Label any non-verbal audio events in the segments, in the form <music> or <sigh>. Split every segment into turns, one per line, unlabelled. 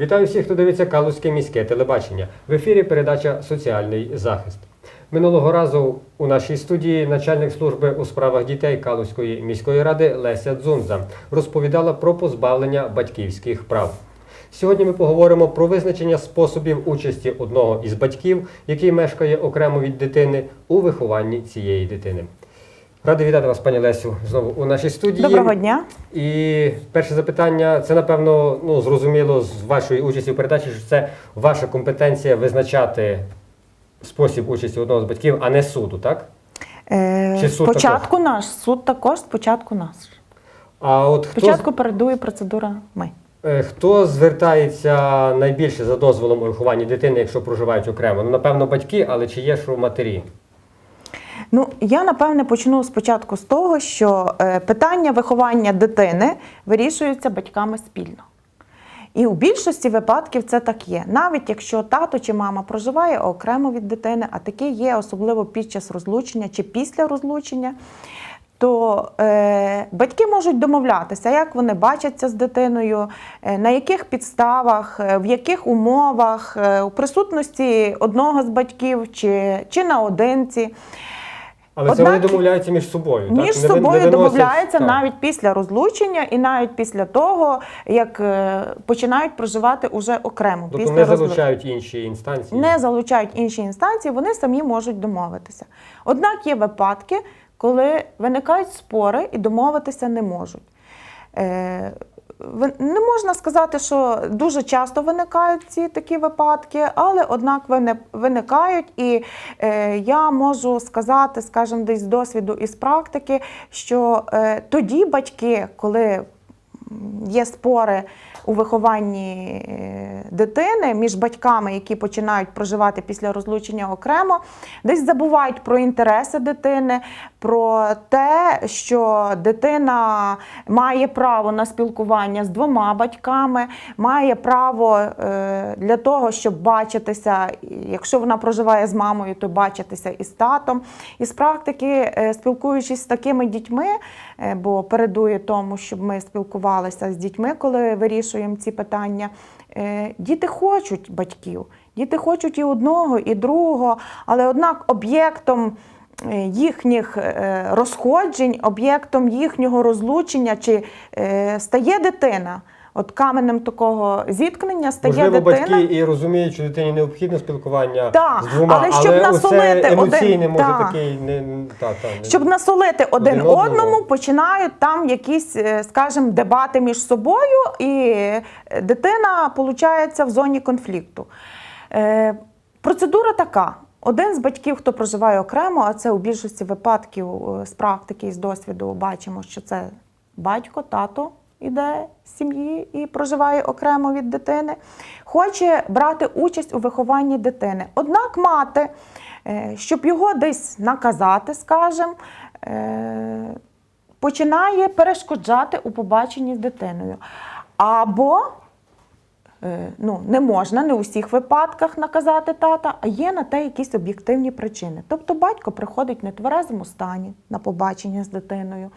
Вітаю всіх, хто дивиться Калузьке міське телебачення. В ефірі передача Соціальний захист. Минулого разу у нашій студії начальник служби у справах дітей Калузької міської ради Леся Дзунза розповідала про позбавлення батьківських прав. Сьогодні ми поговоримо про визначення способів участі одного із батьків, який мешкає окремо від дитини, у вихованні цієї дитини. Радий вітати вас, пані Лесю, знову у нашій студії.
Доброго дня.
І перше запитання це напевно ну зрозуміло з вашої участі в передачі, що це ваша компетенція визначати спосіб участі одного з батьків, а не суду, так?
Е,
Чи суд
спочатку наш, суд також, спочатку наш.
А от хто,
Спочатку передує процедура ми.
е, хто звертається найбільше за дозволом у вихованні дитини, якщо проживають окремо? Ну, напевно, батьки, але чи є що матері?
Ну, я напевне почну спочатку з того, що е, питання виховання дитини вирішуються батьками спільно. І у більшості випадків це так є. Навіть якщо тато чи мама проживає окремо від дитини, а таке є особливо під час розлучення чи після розлучення, то е, батьки можуть домовлятися, як вони бачаться з дитиною, е, на яких підставах, е, в яких умовах, у присутності одного з батьків чи, чи наодинці.
Але це
Однак
вони домовляються між собою. так?
Між
Не ви- не
собою
виносять-
домовляються
так.
навіть після розлучення і навіть після того, як е, починають проживати уже окремо.
Тобто
після
не
розлучення.
залучають інші інстанції.
Не залучають інші інстанції, вони самі можуть домовитися. Однак є випадки, коли виникають спори і домовитися не можуть. Е, Не можна сказати, що дуже часто виникають ці такі випадки, але однак вони виникають, і е, я можу сказати, скажімо, десь з досвіду і з практики, що е, тоді батьки, коли є спори у вихованні е, дитини між батьками, які починають проживати після розлучення окремо, десь забувають про інтереси дитини, про те, що дитина має право на спілкування з двома батьками, має право е, для того, щоб бачитися, якщо вона проживає з мамою, то бачитися із татом. І з практики, е, спілкуючись з такими дітьми, е, бо передує тому, щоб ми спілкувалися з дітьми, коли вирішуємо ці питання. Діти хочуть батьків, діти хочуть і одного, і другого, але однак об'єктом їхніх е, розходжень, об'єктом їхнього розлучення чи е, стає дитина. От каменем такого зіткнення стає
Можливо,
дитина.
батьки і розуміють, що дитині необхідне спілкування
Так,
з двома,
але щоб насолити
оце емоційне
один-
може
так.
такий не та, та, не-
Щоб насолити один,
Один одному.
одному, починають там якісь, е, скажімо, дебати між собою, і е, дитина получається в зоні конфлікту. Е, Процедура така. Один з батьків, хто проживає окремо, а це у більшості випадків е, з практики і з досвіду бачимо, що це батько, тато іде з сім'ї і проживає окремо від дитини, хоче брати участь у вихованні дитини. Однак мати, е, щоб його десь наказати, скажімо, е, починає перешкоджати у побаченні з дитиною. Або ну, не можна не у всіх випадках наказати тата, а є на те якісь об'єктивні причини. Тобто батько приходить в нетверезому стані на побачення з дитиною.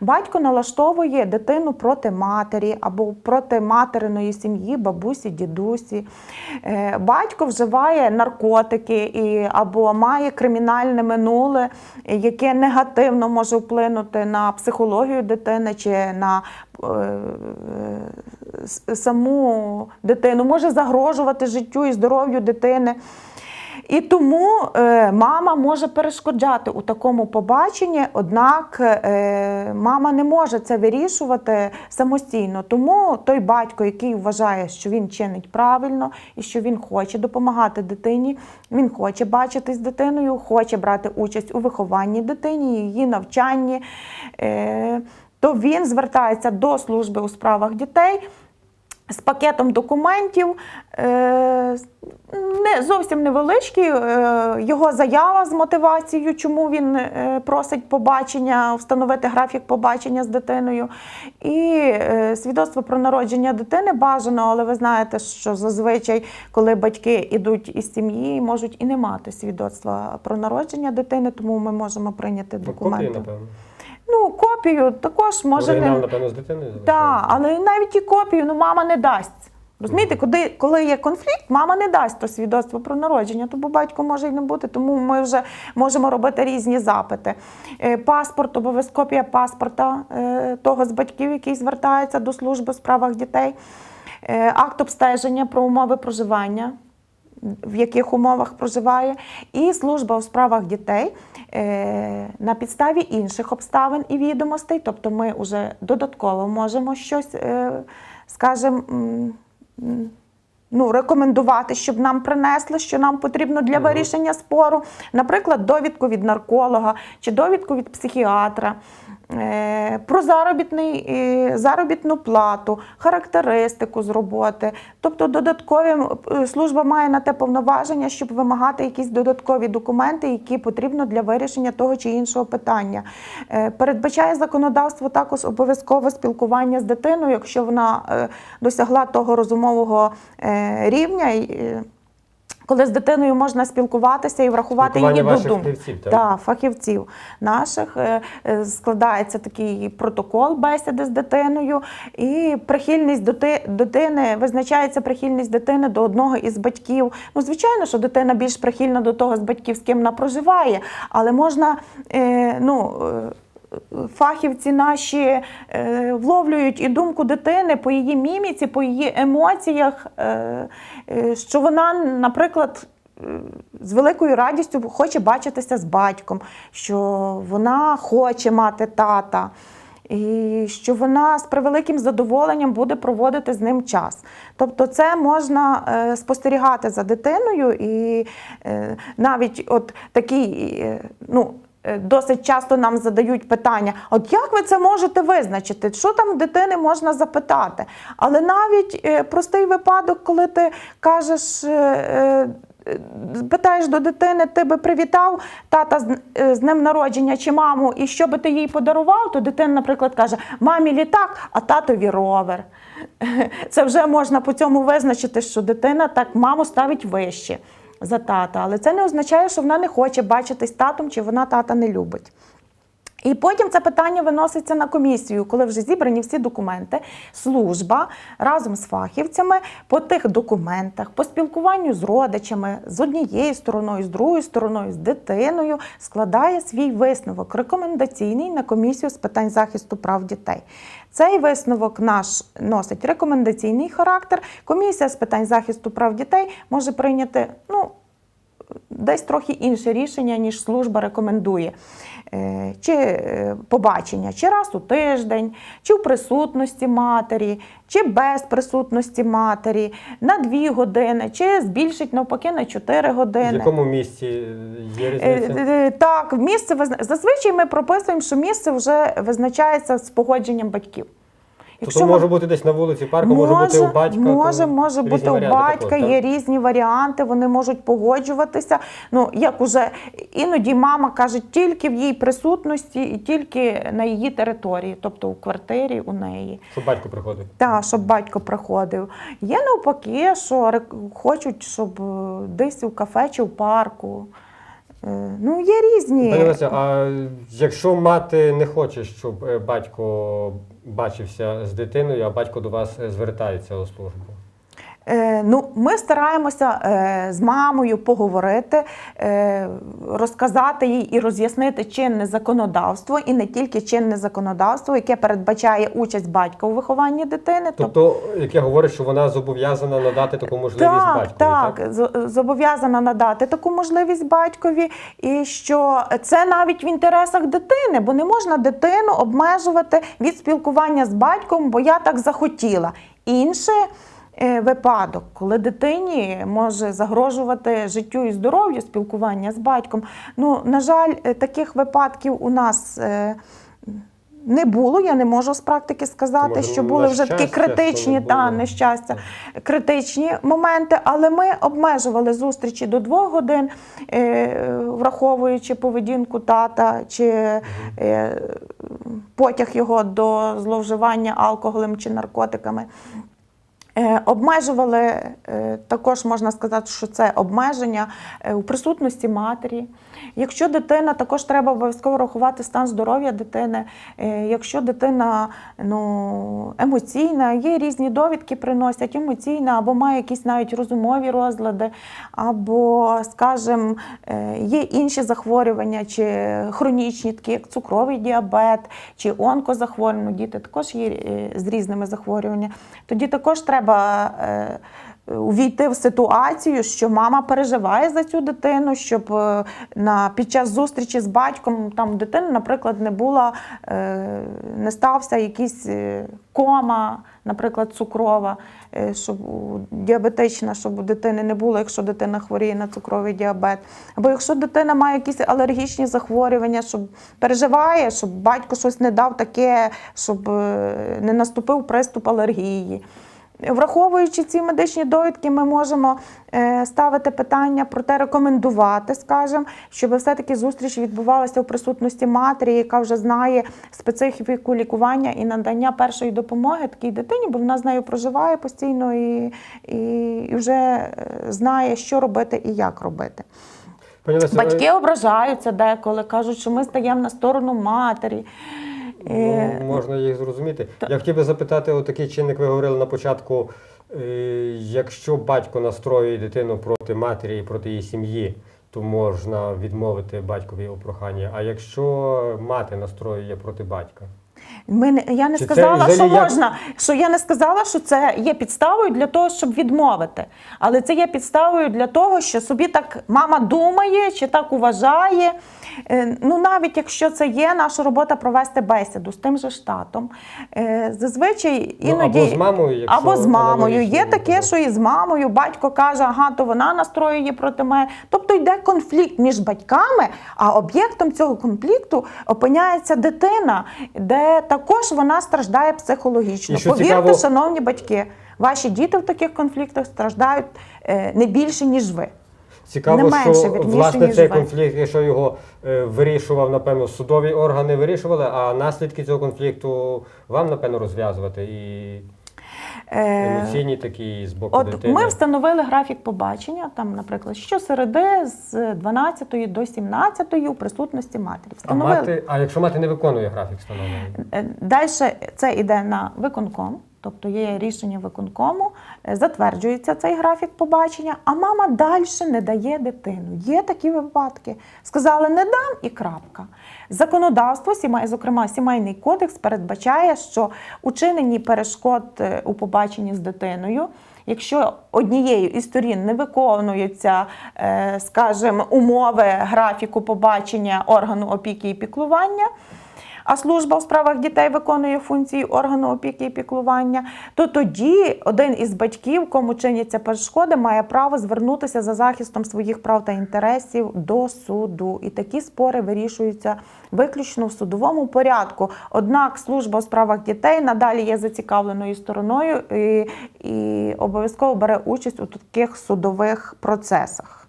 Батько налаштовує дитину проти матері або проти материної сім'ї, бабусі, дідусі. Е, Батько вживає наркотики і, або має кримінальне минуле, е, яке негативно може вплинути на психологію дитини чи на е, саму дитину, може загрожувати життю і здоров'ю дитини. І тому е, мама може перешкоджати у такому побаченні, однак е, мама не може це вирішувати самостійно. Тому той батько, який вважає, що він чинить правильно і що він хоче допомагати дитині, він хоче бачитись з дитиною, хоче брати участь у вихованні дитині, її навчанні, е, то він звертається до служби у справах дітей з пакетом документів, е, не зовсім невеличкий, е, його заява з мотивацією, чому він е, просить побачення, встановити графік побачення з дитиною. І свідоцтво про народження дитини бажано, але ви знаєте, що зазвичай, коли батьки йдуть із сім'ї, можуть і не мати свідоцтва про народження дитини, тому ми можемо прийняти документи. Ну, копію також може
Оригінал,
не.
напевно, з дитиною
Так, але навіть і копію ну, мама не дасть. Розумієте, коли, коли є конфлікт, мама не дасть то свідоцтво про народження, то бо батько може й не бути, тому ми вже можемо робити різні запити. Е, Паспорт, обов'язково копія паспорта е, того з батьків, який звертається до служби у справах дітей, Е, акт обстеження про умови проживання в яких умовах проживає, і служба у справах дітей е, на підставі інших обставин і відомостей, тобто ми вже додатково можемо щось, е, скажімо, ну, рекомендувати, щоб нам принесли, що нам потрібно для вирішення спору, наприклад, довідку від нарколога чи довідку від психіатра. Е, Про заробітний, е, заробітну плату, характеристику з роботи. Тобто додаткові е, служба має на те повноваження, щоб вимагати якісь додаткові документи, які потрібно для вирішення того чи іншого питання. Передбачає законодавство також обов'язкове спілкування з дитиною, якщо вона досягла того розумового рівня. Коли з дитиною можна спілкуватися і врахувати її
ваших
думку.
фахівців, так?
Так, фахівців наших е, е, складається такий протокол бесіди з дитиною, і прихильність дитини визначається прихильність дитини до одного із батьків. Ну, звичайно, що дитина більш прихильна до того з батьків, з ким вона проживає, але можна е, ну. Фахівці наші е, вловлюють і думку дитини по її міміці, по її емоціях, е, е, що вона, наприклад, з великою радістю хоче бачитися з батьком, що вона хоче мати тата. І що вона з превеликим задоволенням буде проводити з ним час. Тобто, це можна спостерігати за дитиною, і навіть от такий, ну. Е, Досить часто нам задають питання: от як ви це можете визначити? Що там дитини можна запитати? Але навіть е, простий випадок, коли ти кажеш. е, Питаєш до дитини, ти би привітав тата з, днем народження чи маму, і що би ти їй подарував, то дитина, наприклад, каже: мамі літак, а татові ровер. <laughs> Це вже можна по цьому визначити, що дитина так маму ставить вище за тата. Але це не означає, що вона не хоче бачитись татом, чи вона тата не любить. І потім це питання виноситься на комісію, коли вже зібрані всі документи. Служба разом з фахівцями по тих документах, по спілкуванню з родичами, з однією стороною, з другою стороною, з дитиною, складає свій висновок рекомендаційний на комісію з питань захисту прав дітей. Цей висновок наш носить рекомендаційний характер. Комісія з питань захисту прав дітей може прийняти ну, десь трохи інше рішення, ніж служба рекомендує. Е, Чи е, побачення, чи раз у тиждень, чи в присутності матері, чи без присутності матері, на дві години, чи збільшить навпаки на 4
В
години.
якому місці є
Е,
різниця?
Так, місце зазвичай ми прописуємо, що місце вже визначається з погодженням батьків.
Тобто може бути десь на вулиці парку, може, бути у батька.
Може,
то
може
різні
бути у батька,
також,
є
так?
різні варіанти, вони можуть погоджуватися. Ну, як уже іноді мама каже, тільки в її присутності і тільки на її території, тобто у квартирі у неї.
Щоб батько приходив.
Так, щоб батько приходив. Є навпаки, що хочуть, щоб е, десь у кафе чи в парку. Е, Ну, є різні.
Пані а якщо мати не хоче, щоб е, батько бачився з дитиною, а батько до вас е, звертається у службу?
Е, ну, ми стараємося е, з мамою поговорити, е, розказати їй і роз'яснити чинне законодавство, і не тільки чинне законодавство, яке передбачає участь батька у вихованні дитини.
Тобто, яке говорить, що вона зобов'язана надати таку можливість
Так,
батькові,
так, з- зобов'язана надати таку можливість батькові, і що це навіть в інтересах дитини, бо не можна дитину обмежувати від спілкування з батьком, бо я так захотіла. Інше випадок, коли дитині може загрожувати життю і здоров'ю спілкування з батьком. Ну, на жаль, е, таких випадків у нас. е, Не було, я не можу з практики сказати,
Може,
що були вже такі критичні та нещастя критичні моменти, але ми обмежували зустрічі до двох годин, е, враховуючи поведінку тата чи е, потяг його до зловживання алкоголем чи наркотиками. Е, Обмежували е, також можна сказати, що це обмеження е, у присутності матері. Якщо дитина, також треба обов'язково рахувати стан здоров'я дитини. Е, Якщо дитина ну, емоційна, є різні довідки приносять, емоційна, або має якісь навіть розумові розлади, або, скажімо, е, є інші захворювання, чи хронічні, такі як цукровий діабет, чи онкозахворювання. Діти також є е, з різними захворюваннями. Тоді також треба. Увійти в ситуацію, що мама переживає за цю дитину, щоб е, на під час зустрічі з батьком там дитина, наприклад, не була, е, не стався якийсь е, кома, наприклад, цукрова, щоб діабетична, щоб у дитини не було, якщо дитина хворіє на цукровий діабет. Або якщо дитина має якісь алергічні захворювання, щоб переживає, щоб батько щось не дав таке, щоб не наступив приступ алергії. Враховуючи ці медичні довідки, ми можемо е, ставити питання про те, рекомендувати, скажімо, щоб все-таки зустріч відбувалася у присутності матері, яка вже знає специфіку лікування і надання першої допомоги такій дитині, бо вона з нею проживає постійно і, і, вже е, знає, що робити і як робити. Батьки ображаються деколи, кажуть, що ми стаємо на сторону матері. Е,
Ну, можна їх зрозуміти. Я хотів би запитати, отакий чинник ви говорили на початку. е, Якщо батько настроює дитину проти матері і проти її сім'ї, то можна відмовити батькові у проханні. А якщо мати настроює проти батька?
Ми я не
Чи це
сказала, що
як-
можна. Що я не сказала, що це є підставою для того, щоб відмовити. Але це є підставою для того, що собі так мама думає чи так вважає. Е, Ну, навіть якщо це є наша робота провести бесіду з тим же штатом. Е, Зазвичай
Ну, або з мамою, якщо
або з мамою. Є таке, що і з мамою. Батько каже, ага, то вона настроює проти мене. Тобто йде конфлікт між батьками, а об'єктом цього конфлікту опиняється дитина, де також вона страждає психологічно.
І що
Повірте,
цікаво-
шановні батьки, ваші діти в таких конфліктах страждають е, не більше, ніж ви.
Цікаво,
Не менше,
що
вірніше,
власне
ніж
цей
ви.
конфлікт, якщо його е, вирішував, напевно, судові органи вирішували, а наслідки цього конфлікту вам, напевно, розв'язувати і
Е,
емоційні такі з боку
От
дитини.
ми встановили графік побачення, там, наприклад, щосереди з 12 до 17 у присутності матері.
а, мати, а якщо мати не виконує графік встановлений?
Далі це йде на виконком, тобто є рішення виконкому, е, затверджується цей графік побачення, а мама далі не дає дитину. Є такі випадки. Сказали, не дам і крапка. Законодавство, зокрема, сімейний кодекс передбачає, що учинені перешкод е, у побаченні з дитиною. Якщо однією із сторін не виконуються, е, скажімо, умови графіку побачення органу опіки і піклування, а служба у справах дітей виконує функції органу опіки і піклування, то тоді один із батьків, кому чиняться перешкоди, має право звернутися за захистом своїх прав та інтересів до суду. І такі спори вирішуються виключно в судовому порядку. Однак служба у справах дітей надалі є зацікавленою стороною і, і обов'язково бере участь у таких судових процесах.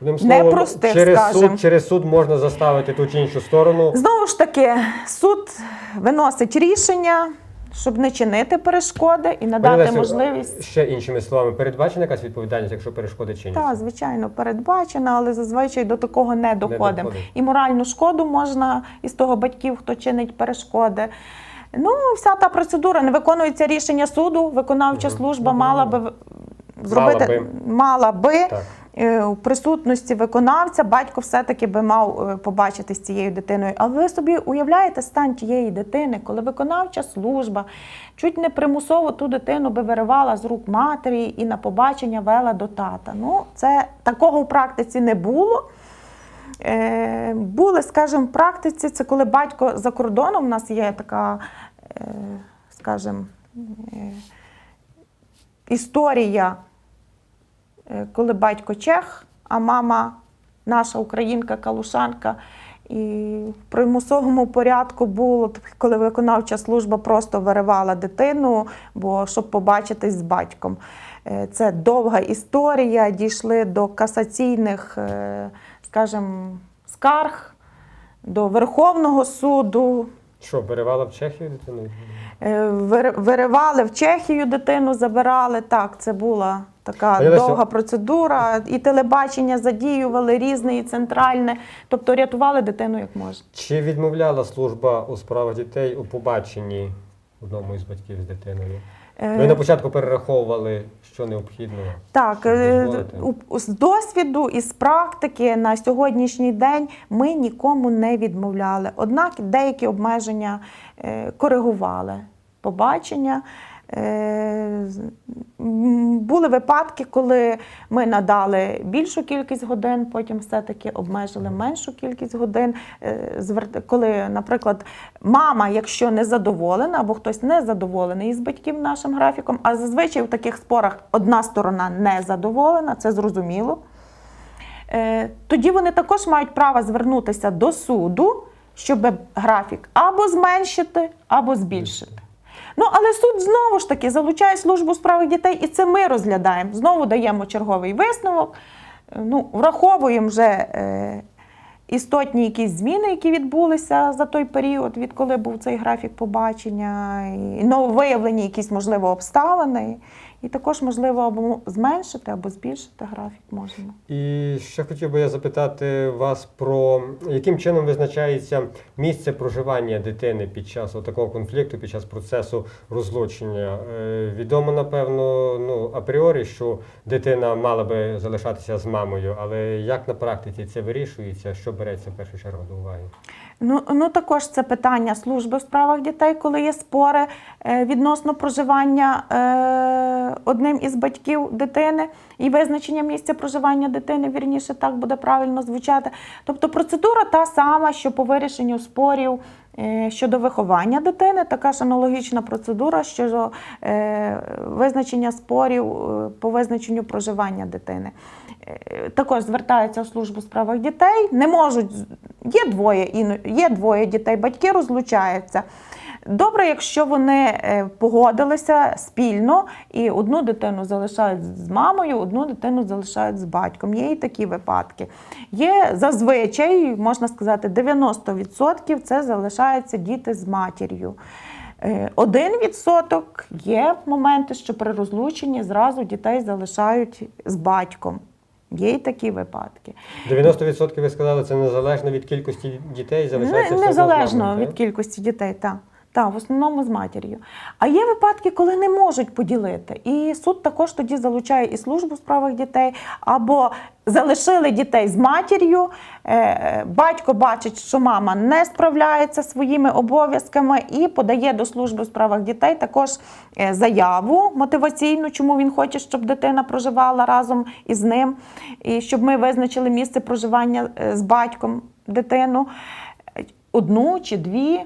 Одним
Непростих,
через
скажем.
суд, через суд можна заставити ту чи іншу сторону.
Знову ж таки, суд виносить рішення, щоб не чинити перешкоди і
Пані
надати
Лесю,
можливість.
Ще іншими словами, передбачена якась відповідальність, якщо перешкоди чиняться?
Та, звичайно, передбачена, але зазвичай до такого не доходимо.
доходить.
І моральну шкоду можна із того батьків, хто чинить перешкоди. Ну, вся та процедура не виконується рішення суду. Виконавча
Мгм.
служба мала би зробити
би.
мала би
Так.
Е, у присутності виконавця. Батько все-таки би мав е, побачити з цією дитиною. А ви собі уявляєте стан тієї дитини, коли виконавча служба чуть не примусово ту дитину би виривала з рук матері і на побачення вела до тата. Ну, це такого в практиці не було. Е, були, скажімо, в практиці, це коли батько за кордоном, у нас є така, скажімо, історія, коли батько чех, а мама наша українка, калушанка. І в примусовому порядку було, коли виконавча служба просто виривала дитину, бо щоб побачитись з батьком. Е, Це довга історія, дійшли до касаційних, е, скажімо, скарг, до Верховного суду.
Що, виривала в Чехію дитину?
Е, Виривали в Чехію дитину, забирали. Так, це була така
Пані
довга процедура. І телебачення задіювали різне, і центральне. Тобто рятували дитину як можна.
Чи відмовляла служба у справах дітей у побаченні одному із батьків з дитиною?
Е,
Ви на початку перераховували, що необхідно.
Так,
щоб
е, з досвіду і з практики на сьогоднішній день ми нікому не відмовляли. Однак деякі обмеження е, коригували. Побачення. Е, Були випадки, коли ми надали більшу кількість годин, потім все-таки обмежили меншу кількість годин. Е, Коли, наприклад, мама, якщо не задоволена, або хтось не задоволений із батьків нашим графіком, а зазвичай в таких спорах одна сторона не задоволена, це зрозуміло. Е, Тоді вони також мають право звернутися до суду, щоб графік або зменшити, або збільшити. Ну, але суд знову ж таки залучає службу справи дітей, і це ми розглядаємо. Знову даємо черговий висновок. Е, Ну, враховуємо вже е, істотні якісь зміни, які відбулися за той період, відколи був цей графік побачення, і нововиявлені якісь, можливо, обставини. І також, можливо, або зменшити, або збільшити графік можемо.
І ще хотів би я запитати вас про яким чином визначається місце проживання дитини під час такого конфлікту, під час процесу розлучення. Е, Відомо, напевно, ну апріорі, що дитина мала би залишатися з мамою, але як на практиці це вирішується, що береться в першу чергу до уваги?
Ну, ну також це питання служби в справах дітей, коли є спори е, відносно проживання е, одним із батьків дитини і визначення місця проживання дитини, вірніше так буде правильно звучати. Тобто процедура та сама, що по вирішенню спорів е, щодо виховання дитини, така ж аналогічна процедура щодо е, визначення спорів е, по визначенню проживання дитини. Також звертаються в службу справах дітей, не можуть, є двоє, є двоє дітей, батьки розлучаються. Добре, якщо вони е, погодилися спільно і одну дитину залишають з мамою, одну дитину залишають з батьком. Є і такі випадки. Є зазвичай, можна сказати, 90% це залишаються діти з матір'ю. Е, Один відсоток є моменти, що при розлученні зразу дітей залишають з батьком. Є і такі випадки.
90% ви сказали, це незалежно від кількості дітей, залишається
Не, незалежно від кількості дітей, так. Так, в основному з матір'ю. А є випадки, коли не можуть поділити. І суд також тоді залучає і службу у справах дітей, або залишили дітей з матір'ю. е, е, Батько бачить, що мама не справляється своїми обов'язками і подає до служби у справах дітей також е, заяву мотиваційну, чому він хоче, щоб дитина проживала разом із ним, і щоб ми визначили місце проживання з батьком дитину одну чи дві,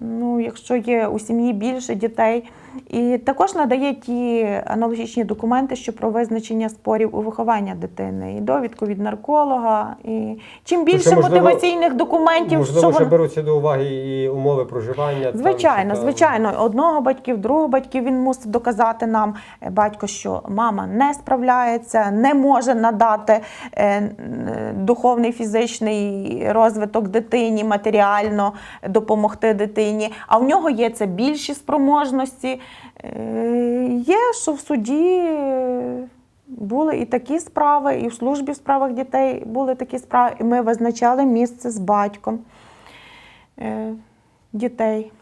ну, якщо є у сім'ї більше дітей. І також надає ті аналогічні документи, що про визначення спорів у виховання дитини, і довідку від нарколога. І чим більше
можливо,
мотиваційних документів,
Можливо,
що
ще
вон-
беруться до уваги і умови проживання.
Звичайно,
там-
звичайно, одного батьків, другого батьків він мусить доказати нам е, батько, що мама не справляється, не може надати е, е, духовний фізичний розвиток дитині, матеріально допомогти дитині. А в нього є це більші спроможності. Е, Є, що в суді. Були і такі справи, і в службі в справах дітей були такі справи, і ми визначали місце з батьком е, дітей.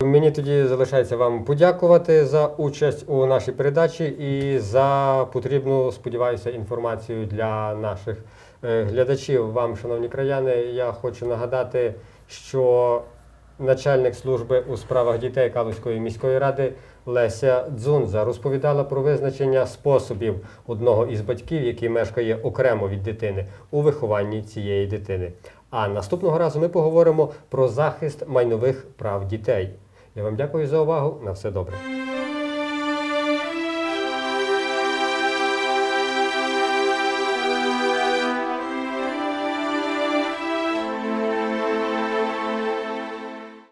Мені тоді залишається вам подякувати за участь у нашій передачі і за потрібну, сподіваюся, інформацію для наших е, глядачів. Вам, шановні краяни, я хочу нагадати, що начальник служби у справах дітей Калузької міської ради Леся Дзунза розповідала про визначення способів одного із батьків, який мешкає окремо від дитини у вихованні цієї дитини. А наступного разу ми поговоримо про захист майнових прав дітей. Я вам дякую за увагу. На все добре.